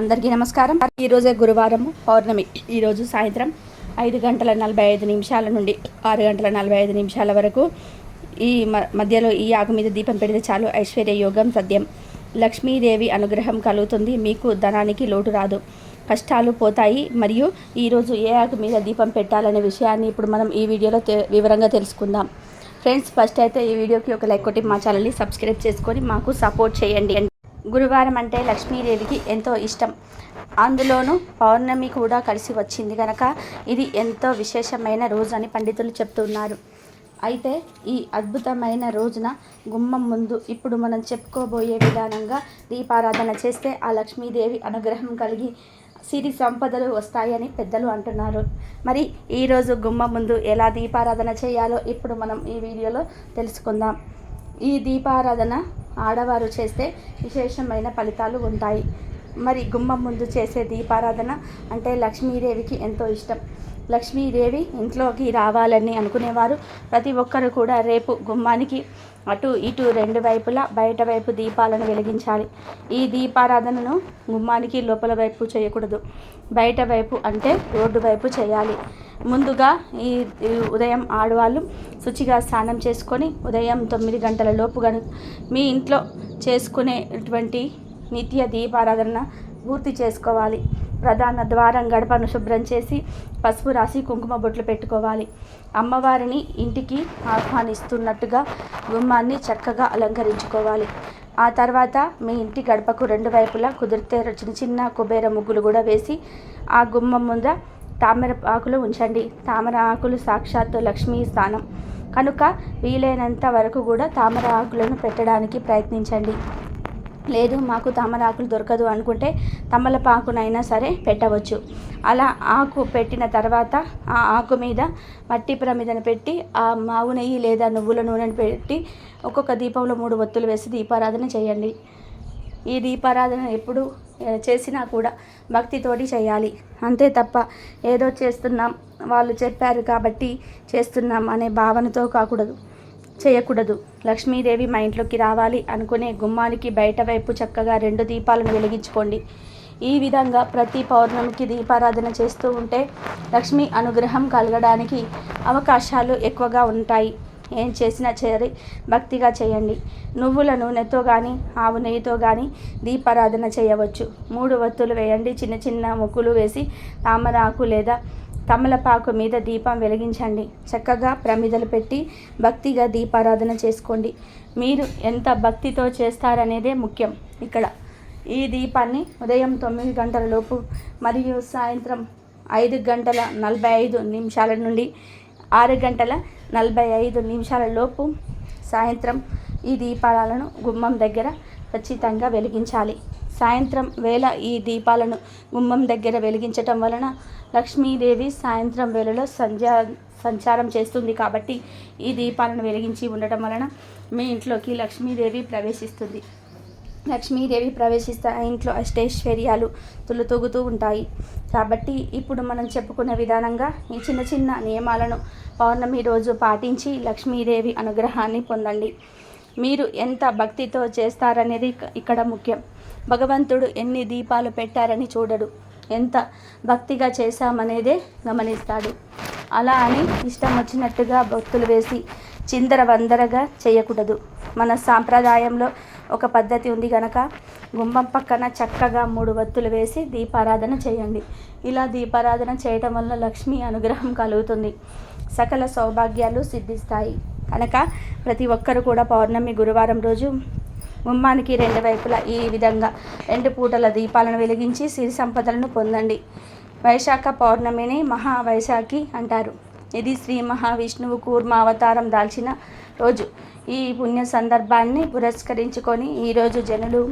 అందరికీ నమస్కారం. ఈరోజే గురువారం పౌర్ణమి. ఈరోజు సాయంత్రం ఐదు గంటల నలభై ఐదు నిమిషాల నుండి ఆరు గంటల నలభై ఐదు నిమిషాల వరకు ఈ మధ్యలో ఈ ఆకు మీద దీపం పెడితే చాలు. ఐశ్వర్య యోగం సద్యం. లక్ష్మీదేవి అనుగ్రహం కలుగుతుంది. మీకు ధనానికి లోటు రాదు. కష్టాలు పోతాయి. మరియు ఈరోజు ఏ ఆకు మీద దీపం పెట్టాలనే విషయాన్ని ఇప్పుడు మనం ఈ వీడియోలో తె- వివరంగా తెలుసుకుందాం. ఫ్రెండ్స్ ఫస్ట్ అయితే ఈ వీడియోకి ఒక లైక్ కొట్టి మా ఛానల్ని సబ్స్క్రైబ్ చేసుకొని మాకు సపోర్ట్ చేయండి. గురువారం అంటే లక్ష్మీదేవికి ఎంతో ఇష్టం. అందులోనూ పౌర్ణమి కూడా కలిసి వచ్చింది కనుక ఇది ఎంతో విశేషమైన రోజు అని పండితులు చెప్తున్నారు. అయితే ఈ అద్భుతమైన రోజున గుమ్మం ముందు ఇప్పుడు మనం చెప్పుకోబోయే విధానంగా దీపారాధన చేస్తే ఆ లక్ష్మీదేవి అనుగ్రహం కలిగి సిరి సంపదలు వస్తాయని పెద్దలు అంటున్నారు. మరి ఈరోజు గుమ్మ ముందు ఎలా దీపారాధన చేయాలో ఇప్పుడు మనం ఈ వీడియోలో తెలుసుకుందాం. ఈ దీపారాధన ఆడవారు చేస్తే విశేషమైన ఫలితాలు ఉంటాయి. మరి గుమ్మం ముందు చేసే దీపారాధన అంటే లక్ష్మీదేవికి ఎంతో ఇష్టం. లక్ష్మీదేవి ఇంట్లోకి రావాలని అనుకునేవారు. ప్రతి ఒక్కరు కూడా రేపు గుమ్మానికి అటు ఇటు రెండు వైపులా బయట వైపు దీపాలను వెలిగించాలి. ఈ దీపారాధనను గుమ్మానికి లోపల వైపు చేయకూడదు. బయట వైపు అంటే రోడ్డు వైపు చేయాలి. ముందుగా ఈ ఉదయం ఆడవాళ్ళు శుచిగా స్నానం చేసుకొని ఉదయం తొమ్మిది గంటల లోపు గను మీ ఇంట్లో చేసుకునేటువంటి నిత్య దీపారాధన పూర్తి చేసుకోవాలి. ప్రధాన ద్వారం గడపను శుభ్రం చేసి పసుపు రాసి కుంకుమ బొట్లు పెట్టుకోవాలి. అమ్మవారిని ఇంటికి ఆహ్వానిస్తున్నట్టుగా గుమ్మాన్ని చక్కగా అలంకరించుకోవాలి. ఆ తర్వాత మీ ఇంటి గడపకు రెండు వైపులా కుదిరితే చిన్న చిన్న కుబేర ముగ్గులు కూడా వేసి ఆ గుమ్మం ముందర తామర ఆకులు ఉంచండి. తామర ఆకులు సాక్షాత్తు లక్ష్మీ స్థానం. కనుక వీలైనంత వరకు కూడా తామర ఆకులను పెట్టడానికి ప్రయత్నించండి. లేదు మాకు తామర ఆకులు దొరకదు అనుకుంటే తమలపాకునైనా సరే పెట్టవచ్చు. అలా ఆకు పెట్టిన తర్వాత ఆ ఆకు మీద మట్టి ప్రమిదను పెట్టి ఆ మావు నెయ్యి లేదా నువ్వుల నూనెను పెట్టి ఒక్కొక్క దీపంలో మూడు ఒత్తులు వేసి దీపారాధన చేయండి. ఈ దీపారాధన ఎప్పుడు చేసినా కూడా భక్తితోటి చేయాలి. అంతే తప్ప ఏదో చేస్తున్నాం వాళ్ళు చెప్పారు కాబట్టి చేస్తున్నాం అనే భావనతో కాకూడదు. చేయకూడదు. లక్ష్మీదేవి మా ఇంట్లోకి రావాలి అనుకునే గుమ్మానికి బయట వైపు చక్కగా రెండు దీపాలను వెలిగించుకోండి. ఈ విధంగా ప్రతి పౌర్ణమికి దీపారాధన చేస్తూ ఉంటే లక్ష్మీ అనుగ్రహం కలగడానికి అవకాశాలు ఎక్కువగా ఉంటాయి. ఏం చేసినా చేరి భక్తిగా చేయండి. నువ్వుల నూనెతో కానీ ఆవు నెయ్యితో కానీ దీపారాధన చేయవచ్చు. మూడు వత్తులు వేయండి. చిన్న చిన్న ముక్కులు వేసి తామరాకు లేదా తమలపాకు మీద దీపం వెలిగించండి. చక్కగా ప్రమిదలు పెట్టి భక్తిగా దీపారాధన చేసుకోండి. మీరు ఎంత భక్తితో చేస్తారనేదే ముఖ్యం. ఇక్కడ ఈ దీపాన్ని ఉదయం తొమ్మిది గంటల లోపు మరియు సాయంత్రం ఐదు గంటల నలభై ఐదు నిమిషాల నుండి ఆరు గంటల నలభై ఐదు నిమిషాల లోపు సాయంత్రం ఈ దీపాలను గుమ్మం దగ్గర ఖచ్చితంగా వెలిగించాలి. సాయంత్రం వేళ ఈ దీపాలను గుమ్మం దగ్గర వెలిగించటం వలన లక్ష్మీదేవి సాయంత్రం వేళలో సంధ్యా సంచారం చేస్తుంది కాబట్టి ఈ దీపాలను వెలిగించి ఉండటం వలన మీ ఇంట్లోకి లక్ష్మీదేవి ప్రవేశిస్తుంది. లక్ష్మీదేవి ప్రవేశిస్తే ఆ ఇంట్లో అష్టైశ్వర్యాలు తులుతూగుతూ ఉంటాయి. కాబట్టి ఇప్పుడు మనం చెప్పుకునే విధానంగా ఈ చిన్న చిన్న నియమాలను పౌర్ణమి రోజు పాటించి లక్ష్మీదేవి అనుగ్రహాన్ని పొందండి. మీరు ఎంత భక్తితో చేస్తారనేది ఇక్కడ ముఖ్యం. భగవంతుడు ఎన్ని దీపాలు పెట్టారని చూడడు. ఎంత భక్తిగా చేశామనేదే గమనిస్తాడు. అలా అని ఇష్టం వచ్చినట్టుగా భక్తులు వేసి చిందర వందరగా చేయకూడదు. మన సాంప్రదాయంలో ఒక పద్ధతి ఉంది కనుక గుమ్మం పక్కన చక్కగా మూడు వత్తులు వేసి దీపారాధన చేయండి. ఇలా దీపారాధన చేయటం వల్ల లక్ష్మి అనుగ్రహం కలుగుతుంది. సకల సౌభాగ్యాలు సిద్ధిస్తాయి. కనుక ప్రతి ఒక్కరు కూడా పౌర్ణమి గురువారం రోజు గుమ్మానికి రెండు వైపులా ఈ విధంగా రెండు పూటల దీపాలను వెలిగించి సిరి సంపదలను పొందండి. వైశాఖ పౌర్ణమిని మహా వైశాఖి అంటారు. ఇది శ్రీ మహావిష్ణువు కూర్మ అవతారం దాల్చిన రోజు. ఈ పుణ్య సందర్భాన్ని పురస్కరించుకొని ఈరోజు జనులు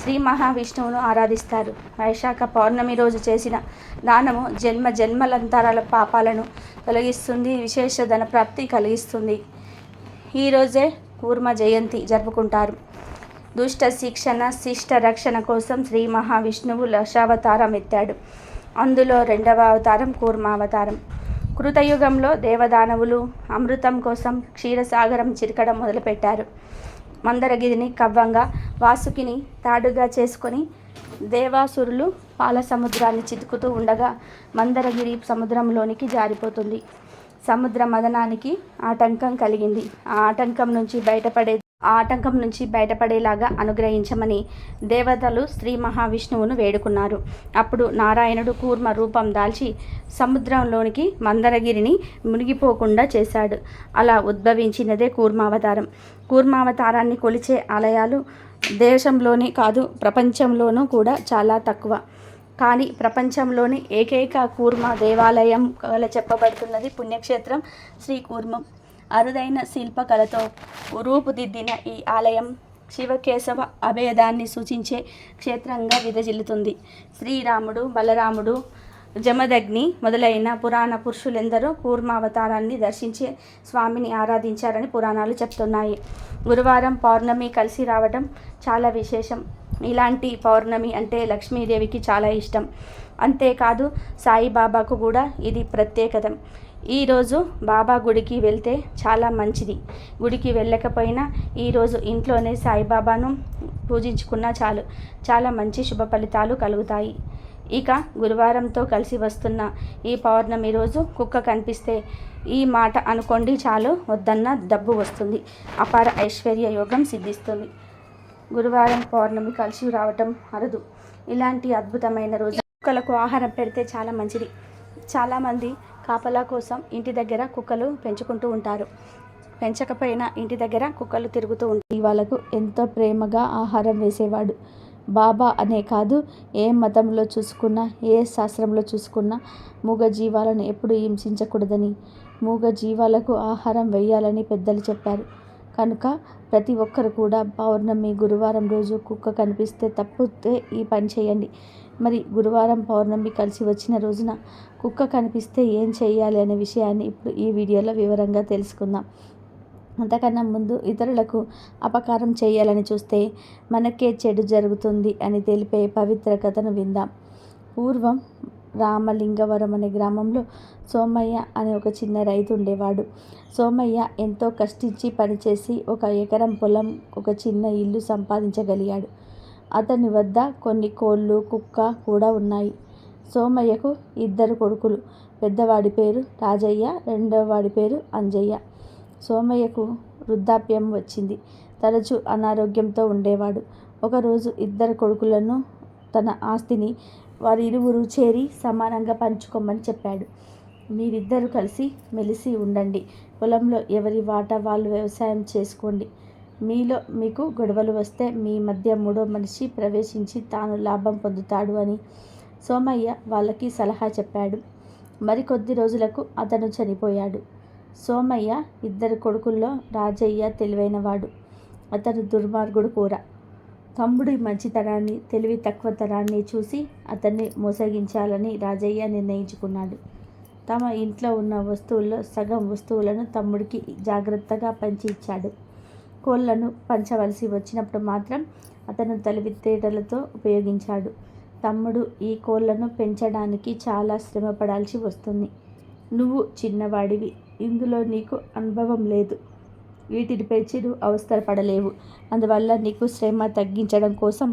శ్రీ మహావిష్ణువును ఆరాధిస్తారు. వైశాఖ పౌర్ణమి రోజు చేసిన దానము జన్మ జన్మలంతరాల పాపాలను తొలగిస్తుంది విశేష ధన ప్రాప్తి కలిగిస్తుంది. ఈరోజే కూర్మ జయంతి జరుపుకుంటారు. దుష్ట శిక్షణ శిష్ట రక్షణ కోసం శ్రీ మహావిష్ణువు లక్షావతారం ఎత్తాడు. అందులో రెండవ అవతారం కూర్మావతారం. కృతయుగంలో దేవదానవులు అమృతం కోసం క్షీరసాగరం చిరకడం మొదలుపెట్టారు. మందరగిరిని కవ్వంగా వాసుకిని తాడుగా చేసుకొని దేవాసురులు పాల సముద్రాన్ని చితుకుతూ ఉండగా మందరగిరి సముద్రంలోనికి జారిపోతుంది. సముద్ర మదనానికి ఆటంకం కలిగింది. ఆ ఆటంకం నుంచి బయటపడే ఆటంకం నుంచి బయటపడేలాగా అనుగ్రహించమని దేవతలు శ్రీ మహావిష్ణువును వేడుకున్నారు. అప్పుడు నారాయణుడు కూర్మ రూపం దాల్చి సముద్రంలోనికి మందరగిరిని మునిగిపోకుండా చేశాడు. అలా ఉద్భవించినదే కూర్మావతారం. కూర్మావతారాన్ని కొలిచే ఆలయాలు దేశంలోనే కాదు ప్రపంచంలోనూ కూడా చాలా తక్కువ. కానీ ప్రపంచంలోని ఏకైక కూర్మ దేవాలయం వల్ల చెప్పబడుతున్నది పుణ్యక్షేత్రం శ్రీ కూర్మం. అరుదైన శిల్పకళతో రూపుదిద్దిన ఈ ఆలయం శివకేశవ అభేదాన్ని సూచించే క్షేత్రంగా విదజిల్లుతుంది శ్రీరాముడు బలరాముడు జమదగ్ని మొదలైన పురాణ పురుషులెందరూ కూర్మావతారాన్ని దర్శించే స్వామిని ఆరాధించారని పురాణాలు చెప్తున్నాయి. గురువారం పౌర్ణమి కలిసి రావడం చాలా విశేషం. ఇలాంటి పౌర్ణమి అంటే లక్ష్మీదేవికి చాలా ఇష్టం. అంతేకాదు సాయిబాబాకు కూడా ఇది ప్రత్యేకత. ఈరోజు బాబా గుడికి వెళ్తే చాలా మంచిది. గుడికి వెళ్ళకపోయినా ఈరోజు ఇంట్లోనే సాయిబాబాను పూజించుకున్నా చాలు. చాలా మంచి శుభ ఫలితాలు కలుగుతాయి. ఇక గురువారంతో కలిసి వస్తున్న ఈ పౌర్ణమి రోజు కుక్క కనిపిస్తే ఈ మాట అనుకోండి చాలు వద్దన్న డబ్బు వస్తుంది. అపార ఐశ్వర్య యోగం సిద్ధిస్తుంది. గురువారం పౌర్ణమి కలిసి రావటం అరదు. ఇలాంటి అద్భుతమైన రోజు. కుక్కలకు ఆహారం పెడితే చాలా మంచిది. చాలామంది కాపలా కోసం ఇంటి దగ్గర కుక్కలు పెంచుకుంటూ ఉంటారు. పెంచకపోయినా ఇంటి దగ్గర కుక్కలు తిరుగుతూ ఉంటాయి వాళ్ళకు ఎంతో ప్రేమగా ఆహారం వేసేవాడు. బాబా అనే కాదు ఏ మతంలో చూసుకున్నా ఏ శాస్త్రంలో చూసుకున్నా మూగ జీవాలను ఎప్పుడు హింసించకూడదని మూగ జీవాలకు ఆహారం వేయాలని పెద్దలు చెప్పారు. కనుక ప్రతి ఒక్కరు కూడా పౌర్ణమి గురువారం రోజు కుక్క కనిపిస్తే తప్పితే ఈ పని చేయండి. మరి గురువారం పౌర్ణమి కలిసి వచ్చిన రోజున కుక్క కనిపిస్తే ఏం చేయాలి అనే విషయాన్ని ఇప్పుడు ఈ వీడియోలో వివరంగా తెలుసుకుందాం. అంతకన్నా ముందు ఇతరులకు అపకారం చేయాలని చూస్తే మనకే చెడు జరుగుతుంది అని తెలిపే పవిత్ర కథను విందాం. పూర్వం రామలింగవరం అనే గ్రామంలో సోమయ్య అనే ఒక చిన్న రైతు ఉండేవాడు. సోమయ్య ఎంతో కష్టించి పనిచేసి ఒక ఎకరం పొలం ఒక చిన్న ఇల్లు సంపాదించగలిగాడు. అతని వద్ద కొన్ని కోళ్ళు కుక్క కూడా ఉన్నాయి. సోమయ్యకు ఇద్దరు కొడుకులు. పెద్దవాడి పేరు రాజయ్య రెండవ వాడి పేరు అంజయ్య. సోమయ్యకు వృద్ధాప్యం వచ్చింది. తరచు అనారోగ్యంతో ఉండేవాడు. ఒకరోజు ఇద్దరు కొడుకులను తన ఆస్తిని వారి ఇరువురు చేరి సమానంగా పంచుకోమని చెప్పాడు. మీరిద్దరూ కలిసి మెలిసి ఉండండి. పొలంలో ఎవరి వాటా వాళ్ళు వ్యవసాయం చేసుకోండి. మీలో మీకు గొడవలు వస్తే మీ మధ్య మూడో మనిషి ప్రవేశించి తాను లాభం పొందుతాడు అని సోమయ్య వాళ్ళకి సలహా చెప్పాడు. మరికొద్ది రోజులకు అతను చనిపోయాడు. సోమయ్య ఇద్దరు కొడుకుల్లో రాజయ్య తెలివైనవాడు. అతను దుర్మార్గుడు కూర తమ్ముడి మంచితనాన్ని తెలివి తక్కువతనాన్ని చూసి అతన్ని మోసగించాలని రాజయ్య నిర్ణయించుకున్నాడు. తమ ఇంట్లో ఉన్న వస్తువుల్లో సగం వస్తువులను తమ్ముడికి జాగ్రత్తగా పంచి ఇచ్చాడు. కోళ్ళను పంచవలసి వచ్చినప్పుడు మాత్రం అతను తెలివితేటలతో ఉపయోగించాడు. తమ్ముడు ఈ కోళ్ళను పెంచడానికి చాలా శ్రమపడాల్సి వస్తుంది. నువ్వు చిన్నవాడివి ఇందులో నీకు అనుభవం లేదు. వీటిని పెంచి నువ్వు అవసరపడలేవు అందువల్ల నీకు శ్రమ తగ్గించడం కోసం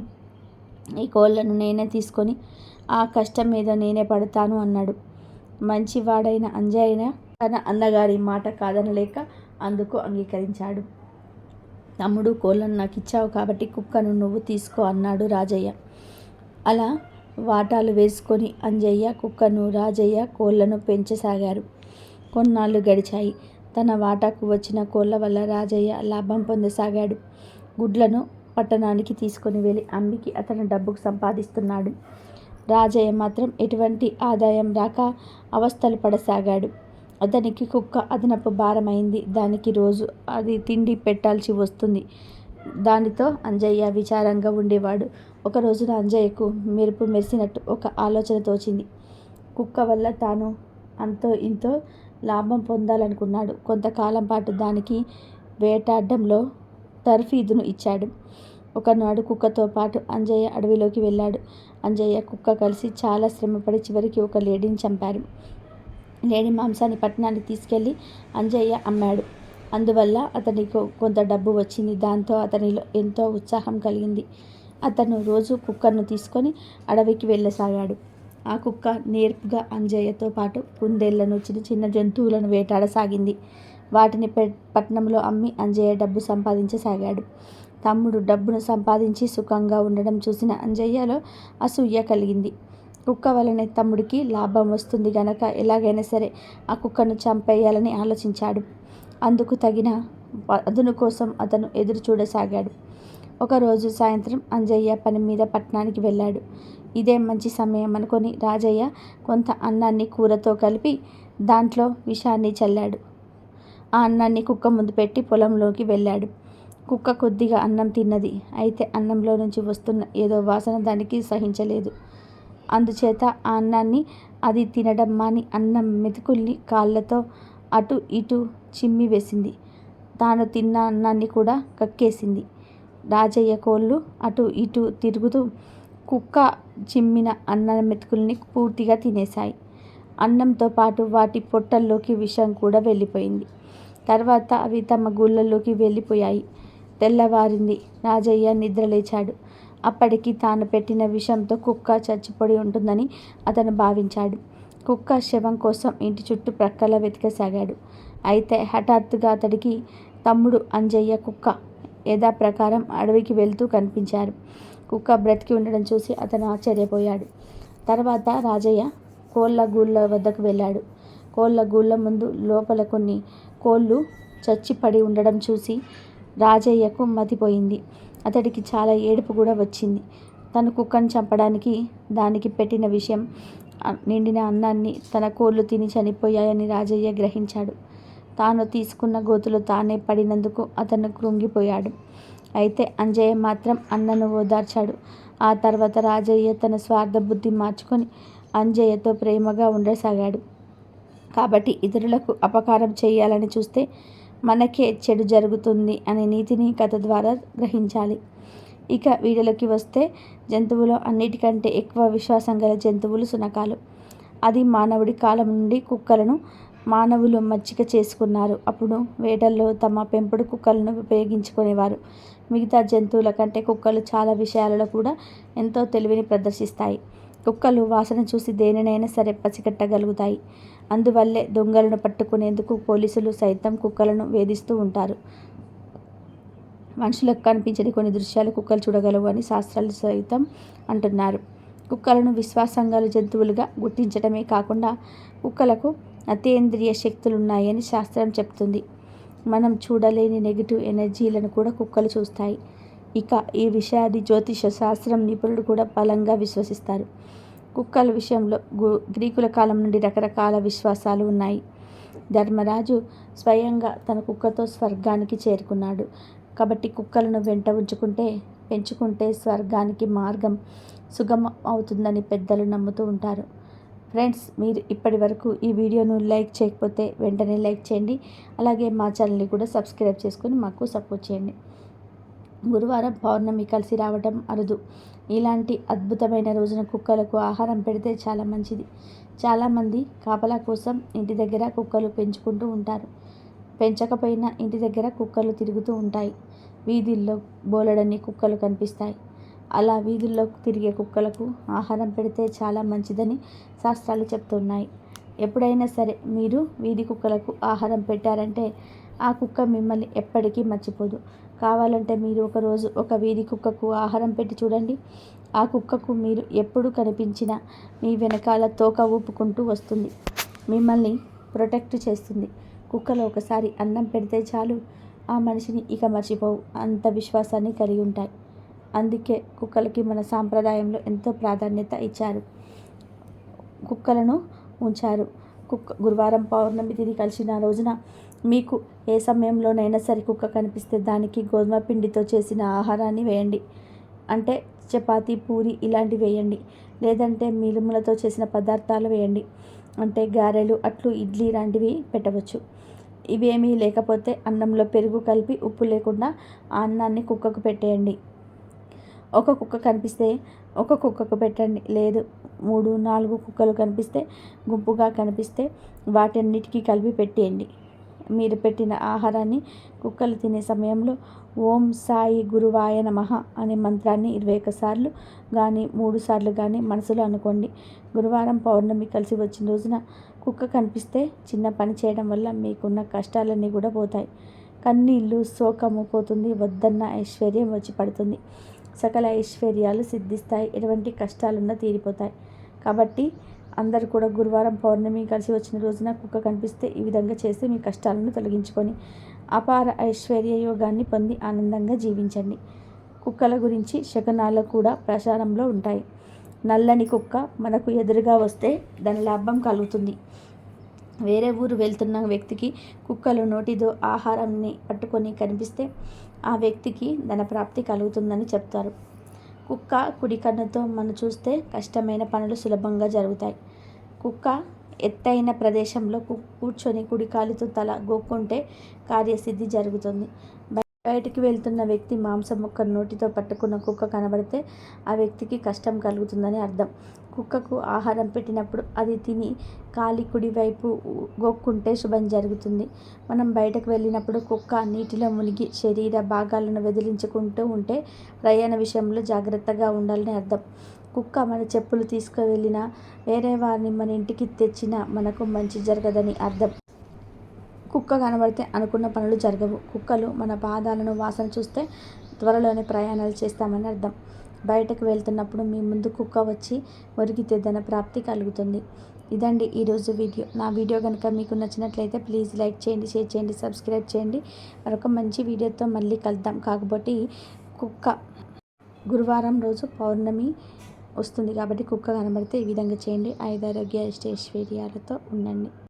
ఈ కోళ్ళను నేనే తీసుకొని ఆ కష్టం మీద నేనే పడతాను అన్నాడు. మంచివాడైన అంజయ్య తన అన్నగారి మాట కాదనలేక అందుకు అంగీకరించాడు. తమ్ముడు కోళ్ళను నాకు ఇచ్చావు కాబట్టి కుక్కను నువ్వు తీసుకో అన్నాడు రాజయ్య. అలా వాటాలు వేసుకొని అంజయ్య కుక్కను రాజయ్య కోళ్ళను పెంచసాగారు. కొన్నాళ్ళు గడిచాయి. తన వాటాకు వచ్చిన కోళ్ళ వల్ల రాజయ్య లాభం పొందసాగాడు. గుడ్లను పట్టణానికి తీసుకొని వెళ్ళి అమ్మికి అతను డబ్బుకు సంపాదిస్తున్నాడు. రాజయ్య మాత్రం ఎటువంటి ఆదాయం రాక అవస్థలు పడసాగాడు. అతనికి కుక్క అదనపు భారమైంది. దానికి రోజు అది తిండి పెట్టాల్సి వస్తుంది. దానితో అంజయ్య విచారంగా ఉండేవాడు. ఒక రోజున అంజయ్యకు మెరుపు మెరిసినట్టు ఒక ఆలోచన తోచింది. కుక్క వల్ల తాను అంతో ఇంతో లాభం పొందాలనుకున్నాడు. కొంతకాలం పాటు దానికి వేటాడడంలో తర్ఫీదును ఇచ్చాడు. ఒకనాడు కుక్కతో పాటు అంజయ్య అడవిలోకి వెళ్ళాడు. అంజయ్య కుక్క కలిసి చాలా శ్రమపడి చివరికి ఒక లేడీని చంపారు. లేడీ మాంసాన్ని పట్టణానికి తీసుకెళ్ళి అంజయ్య అమ్మాడు. అందువల్ల అతనికి కొంత డబ్బు వచ్చింది. దాంతో అతనిలో ఎంతో ఉత్సాహం కలిగింది. అతను రోజు కుక్కను తీసుకొని అడవికి వెళ్ళసాగాడు. ఆ కుక్క నేర్పుగా అంజయ్యతో పాటు కుందేళ్ళను చిన్న చిన్న జంతువులను వేటాడసాగింది. వాటిని పట్టణంలో పట్నంలో అమ్మి అంజయ్య డబ్బు సంపాదించసాగాడు. తమ్ముడు డబ్బును సంపాదించి సుఖంగా ఉండడం చూసిన అంజయ్యలో అసూయ కలిగింది. కుక్క వలనే తమ్ముడికి లాభం వస్తుంది గనక ఎలాగైనా సరే ఆ కుక్కను చంపేయాలని ఆలోచించాడు. అందుకు తగిన అదును కోసం అతను ఎదురు చూడసాగాడు. ఒకరోజు సాయంత్రం అంజయ్య పని మీద పట్టణానికి వెళ్ళాడు. ఇదే మంచి సమయం అనుకొని రాజయ్య కొంత అన్నాన్ని కూరతో కలిపి దాంట్లో విషాన్ని చల్లాడు. ఆ అన్నాన్ని కుక్క ముందు పెట్టి పొలంలోకి వెళ్ళాడు. కుక్క కొద్దిగా అన్నం తిన్నది. అయితే అన్నంలో నుంచి వస్తున్న ఏదో వాసన దానికి సహించలేదు. అందుచేత ఆ అన్నాన్ని అది తినడం మాని అన్నం మెతుకుల్ని కాళ్ళతో అటు ఇటు చిమ్మి వేసింది తాను తిన్న అన్నాన్ని కూడా కక్కేసింది. రాజయ్య కోళ్ళు అటు ఇటు తిరుగుతూ కుక్క చిమ్మిన అన్నం మెతుకుల్ని పూర్తిగా తినేశాయి. అన్నంతో పాటు వాటి పొట్టల్లోకి విషం కూడా వెళ్ళిపోయింది. తర్వాత అవి తమ గుళ్ళల్లోకి వెళ్ళిపోయాయి. తెల్లవారింది. రాజయ్య నిద్రలేచాడు. అప్పటికి తాను పెట్టిన విషంతో కుక్క చచ్చిపడి ఉంటుందని అతను భావించాడు. కుక్క శవం కోసం ఇంటి చుట్టూ ప్రక్కల వెతకసాగాడు. అయితే హఠాత్తుగా అతడికి తమ్ముడు అంజయ్య కుక్క యథాప్రకారం అడవికి వెళ్తూ కనిపించారు. కుక్క బ్రతికి ఉండడం చూసి అతను ఆశ్చర్యపోయాడు. తర్వాత రాజయ్య కోళ్ళ గూళ్ళ వద్దకు వెళ్ళాడు. కోళ్ళ గూళ్ళ ముందు లోపల కొన్ని కోళ్ళు చచ్చిపడి ఉండడం చూసి రాజయ్యకు మతిపోయింది. అతడికి చాలా ఏడుపు కూడా వచ్చింది. తను కుక్కను చంపడానికి దానికి పెట్టిన విషయం నిండిన అన్నాన్ని తన కోళ్ళు తిని చనిపోయాయని రాజయ్య గ్రహించాడు. తాను తీసుకున్న గోతులు తానే పడినందుకు అతను కృంగిపోయాడు. అయితే అంజయ్య మాత్రం అన్నను ఓదార్చాడు. ఆ తర్వాత రాజయ్య తన స్వార్థ బుద్ధి మార్చుకొని అంజయ్యతో ప్రేమగా ఉండసాగాడు. కాబట్టి ఇతరులకు అపకారం చేయాలని చూస్తే మనకే చెడు జరుగుతుంది అనే నీతిని కథ ద్వారా గ్రహించాలి. ఇక వీడియోలోకి వస్తే జంతువులో అన్నిటికంటే ఎక్కువ విశ్వాసం గల జంతువులు సునకాలు అది మానవుడి కాలం నుండి కుక్కలను మానవులు మచ్చిక చేసుకున్నారు. అప్పుడు వేటల్లో తమ పెంపుడు కుక్కలను ఉపయోగించుకునేవారు. మిగతా జంతువుల కంటే కుక్కలు చాలా విషయాలలో కూడా ఎంతో తెలివిని ప్రదర్శిస్తాయి. కుక్కలు వాసన చూసి దేనినైనా సరే పసిగట్టగలుగుతాయి. అందువల్లే దొంగలను పట్టుకునేందుకు పోలీసులు సైతం కుక్కలను వేధిస్తూ ఉంటారు. మనుషులకు కనిపించని కొన్ని దృశ్యాలు కుక్కలు చూడగలవు అని శాస్త్రాలు సైతం అంటున్నారు. కుక్కలను విశ్వాసంగాలు జంతువులుగా గుర్తించడమే కాకుండా కుక్కలకు అతీంద్రియ శక్తులు ఉన్నాయని శాస్త్రం చెప్తుంది. మనం చూడలేని నెగిటివ్ ఎనర్జీలను కూడా కుక్కలు చూస్తాయి. ఇక ఈ విషయాన్ని జ్యోతిష శాస్త్రం నిపుణులు కూడా బలంగా విశ్వసిస్తారు. కుక్కల విషయంలో గ్రీకుల కాలం నుండి రకరకాల విశ్వాసాలు ఉన్నాయి. ధర్మరాజు స్వయంగా తన కుక్కతో స్వర్గానికి చేరుకున్నాడు. కాబట్టి కుక్కలను వెంట ఉంచుకుంటే పెంచుకుంటే స్వర్గానికి మార్గం సుగమం అవుతుందని పెద్దలు నమ్ముతూ ఉంటారు. ఫ్రెండ్స్ మీరు ఇప్పటి వరకు ఈ వీడియోను లైక్ చేయకపోతే వెంటనే లైక్ చేయండి. అలాగే మా ఛానల్ని కూడా సబ్స్క్రైబ్ చేసుకొని మాకు సపోర్ట్ చేయండి. గురువారం పౌర్ణమి కలిసి రావడం అరుదు. ఇలాంటి అద్భుతమైన రోజున కుక్కలకు ఆహారం పెడితే చాలా మంచిది. చాలామంది కాపలా కోసం ఇంటి దగ్గర కుక్కలు పెంచుకుంటూ ఉంటారు. పెంచకపోయినా ఇంటి దగ్గర కుక్కలు తిరుగుతూ ఉంటాయి. వీధుల్లో బోలెడన్ని కుక్కలు కనిపిస్తాయి. అలా వీధుల్లో తిరిగే కుక్కలకు ఆహారం పెడితే చాలా మంచిదని శాస్త్రాలు చెప్తున్నాయి. ఎప్పుడైనా సరే మీరు వీధి కుక్కలకు ఆహారం పెట్టారంటే ఆ కుక్క మిమ్మల్ని ఎప్పటికీ మర్చిపోదు. కావాలంటే మీరు ఒకరోజు ఒక వీధి కుక్కకు ఆహారం పెట్టి చూడండి. ఆ కుక్కకు మీరు ఎప్పుడు కనిపించినా మీ వెనకాల తోక ఊపుకుంటూ వస్తుంది. మిమ్మల్ని ప్రొటెక్ట్ చేస్తుంది. కుక్కలు ఒకసారి అన్నం పెడితే చాలు ఆ మనిషిని ఇక మర్చిపోవు. అంత విశ్వాసాన్ని కలిగి ఉంటాయి. అందుకే కుక్కలకి మన సాంప్రదాయంలో ఎంతో ప్రాధాన్యత ఇచ్చారు. కుక్కలను ఉంచారు. కుక్క గురువారం పౌర్ణమి తిది కలిసిన రోజున మీకు ఏ సమయంలోనైనా సరే కుక్క కనిపిస్తే దానికి గోధుమ పిండితో చేసిన ఆహారాన్ని వేయండి. అంటే చపాతి పూరి ఇలాంటివి వేయండి. లేదంటే మిలుములతో చేసిన పదార్థాలు వేయండి. అంటే గారెలు అట్లు ఇడ్లీ లాంటివి పెట్టవచ్చు. ఇవేమీ లేకపోతే అన్నంలో పెరుగు కలిపి ఉప్పు లేకుండా ఆ అన్నాన్ని కుక్కకు పెట్టేయండి. ఒక కుక్క కనిపిస్తే ఒక కుక్కకు పెట్టండి. లేదు మూడు నాలుగు కుక్కలు కనిపిస్తే గుంపుగా కనిపిస్తే వాటన్నిటికీ కలిపి పెట్టేయండి. మీరు పెట్టిన ఆహారాన్ని కుక్కలు తినే సమయంలో ఓం సాయి గురువాయ నమః అనే మంత్రాన్ని ఇరవై ఒకసార్లు కానీ మూడు సార్లు కానీ మనసులో అనుకోండి. గురువారం పౌర్ణమి కలిసి వచ్చిన రోజున కుక్క కనిపిస్తే చిన్న పని చేయడం వల్ల మీకున్న కష్టాలన్నీ కూడా పోతాయి. కన్నీళ్ళు శోకము పోతుంది వద్దన్న ఐశ్వర్యం వచ్చి పడుతుంది. సకల ఐశ్వర్యాలు సిద్ధిస్తాయి ఎటువంటి కష్టాలున్నా తీరిపోతాయి. కాబట్టి అందరు కూడా గురువారం పౌర్ణమి కలిసి వచ్చిన రోజున కుక్క కనిపిస్తే ఈ విధంగా చేస్తే మీ కష్టాలను తొలగించుకొని అపార ఐశ్వర్య యోగాన్ని పొంది ఆనందంగా జీవించండి. కుక్కల గురించి శకనాలు కూడా ప్రచారంలో ఉంటాయి. నల్లని కుక్క మనకు ఎదురుగా వస్తే దాని లాభం కలుగుతుంది. వేరే ఊరు వెళ్తున్న వ్యక్తికి కుక్కలు నోటితో ఆహారాన్ని పట్టుకొని కనిపిస్తే ఆ వ్యక్తికి ధన ప్రాప్తి కలుగుతుందని చెప్తారు. కుక్క కుడి కన్నుతో మనం చూస్తే కష్టమైన పనులు సులభంగా జరుగుతాయి. కుక్క ఎత్తైన ప్రదేశంలో కూర్చొని కుడికాలితో తల గోక్కుంటే కార్యసిద్ధి జరుగుతుంది. బయటికి వెళ్తున్న వ్యక్తి మాంసం ముక్క నోటితో పట్టుకున్న కుక్క కనబడితే ఆ వ్యక్తికి కష్టం కలుగుతుందని అర్థం. కుక్కకు ఆహారం పెట్టినప్పుడు అది తిని కాలి కుడివైపు గొక్కుంటే శుభం జరుగుతుంది. మనం బయటకు వెళ్ళినప్పుడు కుక్క నీటిలో మునిగి శరీర భాగాలను వెదిలించుకుంటూ ఉంటే ప్రయాణ విషయంలో జాగ్రత్తగా ఉండాలని అర్థం. కుక్క మన చెప్పులు తీసుకువెళ్ళినా వేరే వారిని మన ఇంటికి తెచ్చినా మనకు మంచి జరగదని అర్థం. కుక్క కనబడితే అనుకున్న పనులు జరగవు. కుక్కలు మన పాదాలను వాసన చూస్తే త్వరలోనే ప్రయాణాలు చేస్తామని అర్థం. బయటకు వెళ్తున్నప్పుడు మీ ముందు కుక్క వచ్చి ఒరిగితే ధన ప్రాప్తి కలుగుతుంది. ఇదండి ఈరోజు వీడియో. నా వీడియో కనుక మీకు నచ్చినట్లయితే ప్లీజ్ లైక్ చేయండి షేర్ చేయండి సబ్స్క్రైబ్ చేయండి. మరొక మంచి వీడియోతో మళ్ళీ కలుద్దాం. కాకపోతే కుక్క గురువారం రోజు పౌర్ణమి వస్తుంది కాబట్టి కుక్క కనబడితే ఈ విధంగా చేయండి. ఐదారోగ్య అష్టేశ్వర్యాలతో ఉండండి.